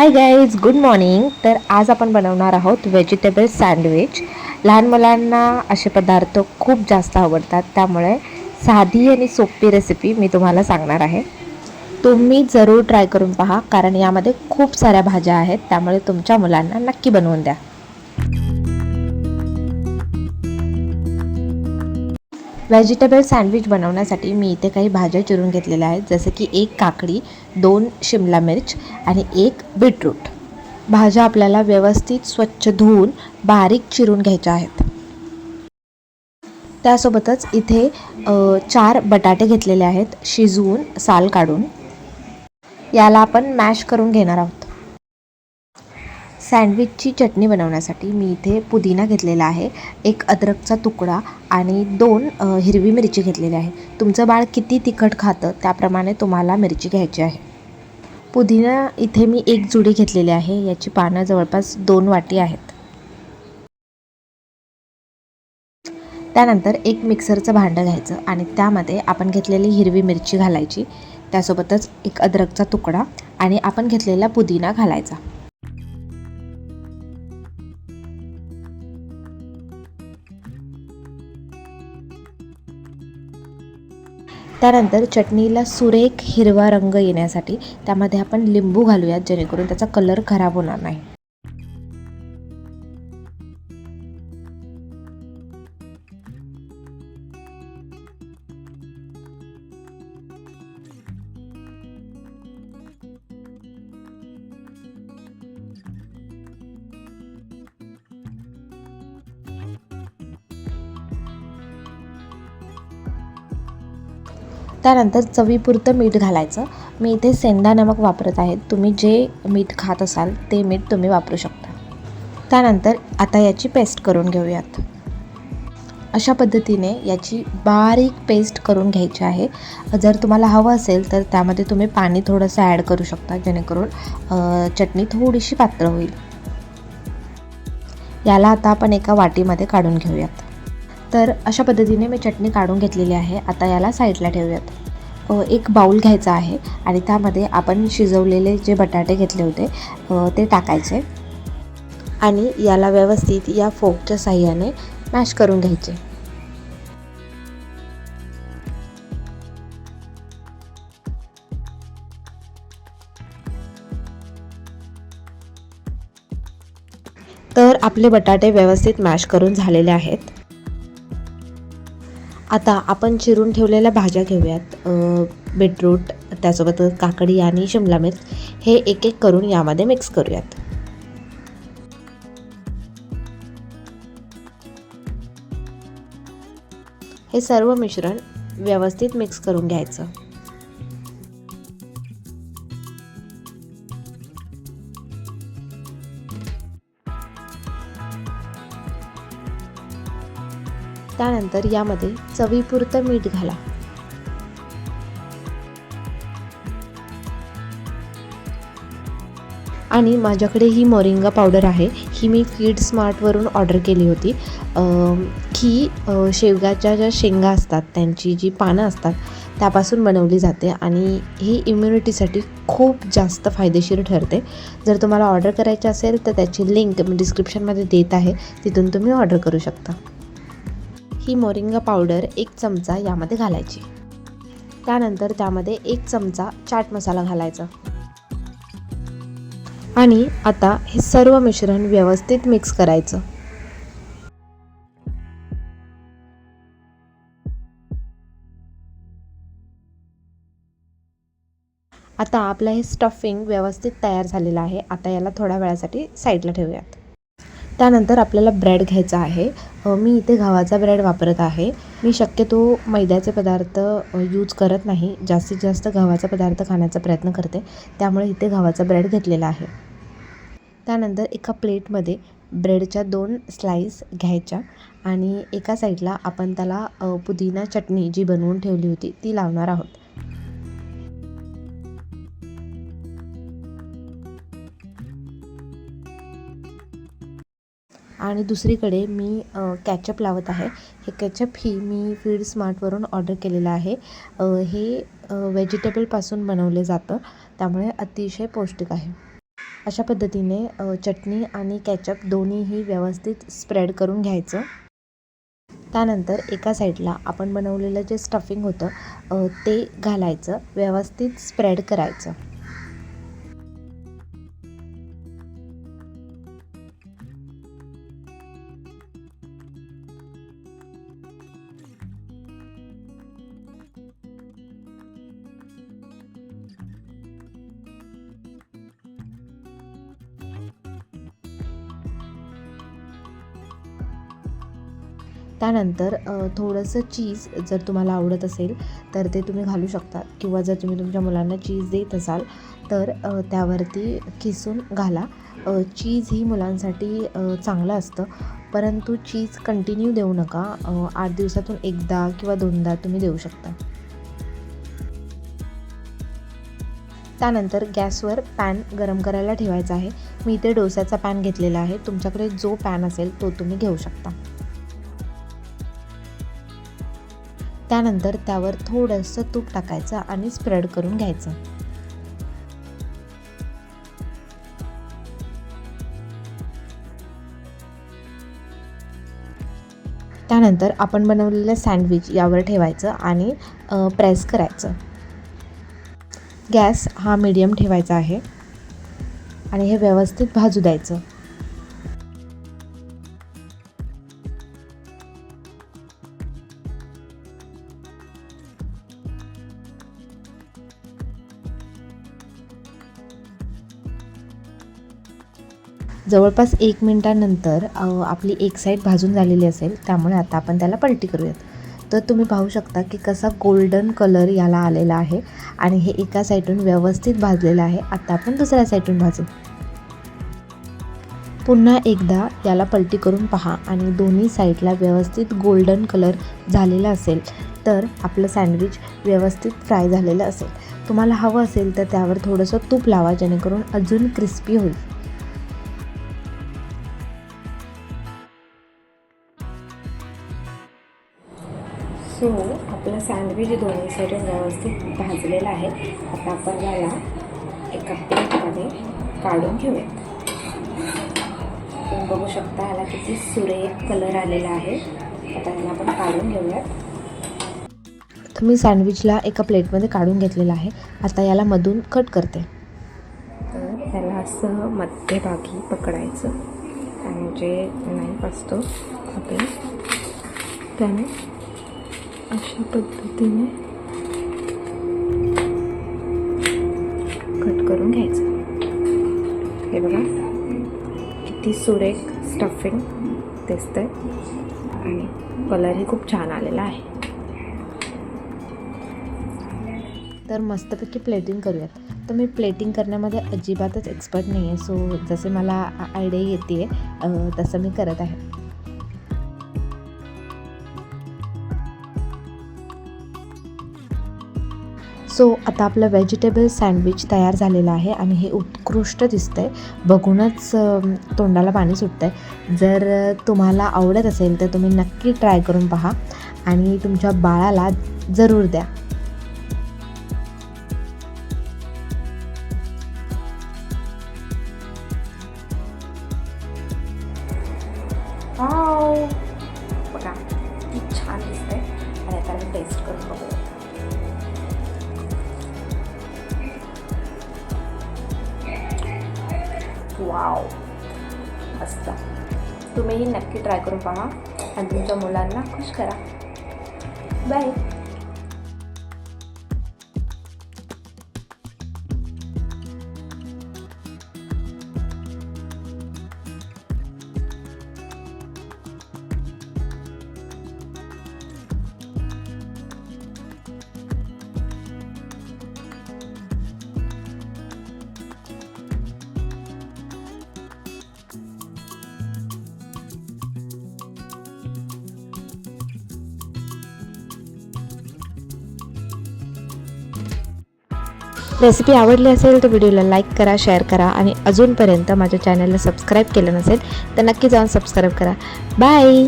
Hi guys good morning तर आज आपण बनवणार आहोत व्हेजिटेबल सँडविच लहान मुलांना असे पदार्थ खूप जास्त आवडतात त्यामुळे साधी आणि सोपी रेसिपी मी तुम्हाला सांगणार आहे. तुम्ही जरूर ट्राय करून पहा कारण यामध्ये खूप साऱ्या भाज्या आहेत त्यामुळे तुमच्या मुलांना नक्की बनवून द्या. व्हेजिटेबल सँडविच बनवण्यासाठी मी इथे काही भाज्या चिरून घेतलेल्या आहेत. जसं की एक काकडी दोन शिमला मिर्च आणि एक बीटरूट. भाज्या आपल्याला व्यवस्थित स्वच्छ धुवून बारीक चिरून घ्यायच्या आहेत. त्यासोबतच इथे चार बटाटे घेतलेले आहेत शिजवून साल काढून. याला आपण मॅश करून घेणार आहोत. सँडविचची चटणी बनवण्यासाठी मी इथे पुदिना घेतलेला आहे एक अद्रकचा तुकडा आणि दोन हिरवी मिरची घेतलेली आहे. तुमचं बाळ किती तिखट खातं त्याप्रमाणे तुम्हाला मिरची घ्यायची आहे. पुदिना इथे मी एक जुडी घेतलेली आहे याची पानं जवळपास दोन वाटी आहेत. त्यानंतर एक मिक्सरचं भांडं घ्यायचं आणि त्यामध्ये आपण घेतलेली हिरवी मिरची घालायची. त्यासोबतच एक अद्रकचा तुकडा आणि आपण घेतलेला पुदिना घालायचा. त्यानंतर चटणीला सुरेख हिरवा रंग येण्यासाठी त्यामध्ये आपण लिंबू घालूयात जेणेकरून त्याचा कलर खराब होणार नाही. त्यानंतर चवीपुरतं मीठ घालायचं. मी इथे सेंदा नमक वापरत आहे. तुम्ही जे मीठ खात असाल ते मीठ तुम्ही वापरू शकता. त्यानंतर आता याची पेस्ट करून घेऊयात. अशा पद्धतीने याची बारीक पेस्ट करून घ्यायची आहे. जर तुम्हाला हवं असेल तर त्यामध्ये तुम्ही पाणी थोडंसं ॲड करू शकता जेणेकरून चटणी थोडीशी पातळ होईल. याला आता आपण एका वाटीमध्ये काढून घेऊयात. तर अशा पद्धतीने मी चटणी काढून घेतलेली आहे. आता याला साईडला ठेवूयात. एक बाऊल घ्यायचा आहे आणि त्यामध्ये आपण शिजवलेले जे बटाटे घेतले होते ते टाकायचे आणि याला व्यवस्थित या फोकच्या साह्याने मॅश करून घ्यायचे. तर आपले बटाटे व्यवस्थित मॅश करून झालेले आहेत. आता आपण चिरून ठेवलेल्या भाज्या घेऊयात. बीटरूट त्यासोबत काकडी आणि शिमला मिर्च हे एक एक करून यामध्ये मिक्स करूयात. हे सर्व मिश्रण व्यवस्थित मिक्स करून घ्यायचं. त्यानंतर यामध्ये चवीपुरतं मीठ घाला. आणि माझ्याकडे ही मोरिंगा पावडर आहे. ही मी फीड स्मार्टवरून ऑर्डर केली होती. ही शेवगाच्या ज्या शेंगा असतात त्यांची जी पानं असतात त्यापासून बनवली जाते आणि ही इम्युनिटीसाठी खूप जास्त फायदेशीर ठरते. जर तुम्हाला ऑर्डर करायची असेल तर त्याची लिंक मी डिस्क्रिप्शनमध्ये देत आहे. तिथून तुम्ही ऑर्डर करू शकता. ही मोरिंगा पावडर एक चमचा यामध्ये घालायची. त्यानंतर त्यामध्ये एक चमचा चाट मसाला घालायचा. आणि आता हे सर्व मिश्रण व्यवस्थित मिक्स करायचं. आता आपलं हे स्टफिंग व्यवस्थित तयार झालेलं आहे. आता याला थोड्या वेळासाठी साईडला ठेवूयात. त्यानंतर आपल्याला ब्रेड घ्यायचा आहे. मी इथे गव्हाचा ब्रेड वापरत आहे. मी शक्यतो मैद्याचे पदार्थ यूज करत नाही. जास्तीत जास्त गव्हाचा पदार्थ खाण्याचा प्रयत्न करते. त्यामुळे इथे गव्हाचा ब्रेड घेतलेला आहे. त्यानंतर एका प्लेटमध्ये ब्रेडच्या दोन स्लाईस घ्यायच्या आणि एका साईडला आपण त्याला पुदिना चटणी जी बनवून ठेवली होती ती लावणार आहोत. आणि दुसरीकडे मी कॅचअप लावत आहे. हे कॅचअप ही मी फीड स्मार्टवरून ऑर्डर केलेलं आहे. हे व्हेजिटेबलपासून बनवले जातं. त्यामुळे अतिशय पौष्टिक आहे. अशा पद्धतीने चटणी आणि कॅचअप दोन्हीही व्यवस्थित स्प्रेड करून घ्यायचं. त्यानंतर एका साईडला आपण बनवलेलं जे स्टफिंग होतं ते घालायचं. व्यवस्थित स्प्रेड करायचं. त्यानंतर थोडंसं चीज जर तुम्हाला आवडत असेल तर ते तुम्ही घालू शकता. किंवा जर तुम्ही तुमच्या मुलांना चीज देत असाल तर त्यावरती किसून घाला. चीज ही मुलांसाठी चांगलं असतं. परंतु चीज कंटिन्यू देऊ नका. आठ दिवसातून एकदा किंवा दोनदा तुम्ही देऊ शकता. त्यानंतर गॅसवर पॅन गरम करायला ठेवायचा आहे. मी इथे डोस्याचा पॅन घेतलेला आहे. तुमच्याकडे जो पॅन असेल तो तुम्ही घेऊ शकता. त्यानंतर त्यावर थोडंसं तूप टाकायचं आणि स्प्रेड करून घ्यायचं. त्यानंतर आपण बनवलेलं सँडविच यावर ठेवायचं आणि प्रेस करायचं. गॅस हा मीडियम ठेवायचा आहे आणि हे व्यवस्थित भाजू द्यायचं. जवळपास एक मिनटानंतर आपली एक साईड भाजून झालेली असेल त्यामुळे आता आपण त्याला पलटी करूयात. तर तुम्ही पाहू शकता की कसा गोल्डन कलर याला आलेला आहे आणि हे एका साईडून व्यवस्थित भाजलेलं आहे. आता आपण दुसऱ्या साईडून भाजू. पुन्हा एकदा याला पलटी करून पहा आणि दोन्ही साईडला व्यवस्थित गोल्डन कलर झालेला असेल तर आपलं सँडविच व्यवस्थित फ्राय झालेलं असेल. तुम्हाला हवं असेल तर त्यावर थोडंसं तूप लावा जेणेकरून अजून क्रिस्पी होईल. सँडविच दोन्ही साईडून व्यवस्थित भाजलेलं आहे. आता आपण याला एका प्लेटमध्ये काढून घेऊयात तुम्ही बघू शकता याला किती सुरेख कलर आलेला आहे. आता याला आपण काढून घेऊयात. तर मी सँडविचला एका प्लेटमध्ये काढून घेतलेला आहे. आता याला मधून कट करते. तर त्याला असं मध्यभागी पकडायचं. आणि जे नाईफ असतो आपण त्याने अशा पद्धतीने कट करून घ्यायचं. हे बघा किती सुरेख स्टफिंग दिसतंय आणि कलरही खूप छान आलेला आहे. तर मस्तपैकी प्लेटिंग करूयात. तर मी प्लेटिंग करण्यामध्ये अजिबातच एक्सपर्ट नाही आहे सो जसे मला आयडिया येते आहे तसं मी करत आहे. सो आता आपलं व्हेजिटेबल सँडविच तयार झालेलं आहे आणि हे उत्कृष्ट दिसतंय. बघूनच तोंडाला पाणी सुटतं आहे जर तुम्हाला आवडत असेल तर तुम्ही नक्की ट्राय करून पहा आणि तुमच्या बाळाला जरूर द्या. वाव. मस्त. तुम्हीही नक्की ट्राय करून पहा. आणि तुमच्या मुलांना खुश करा. बाय रेसिपी आवडली असेल तर व्हिडिओला लाईक करा शेअर करा आणि अजूनपर्यंत माझ्या चॅनलला सबस्क्राईब केलं नसेल तर नक्की जाऊन सबस्क्राईब करा. बाय!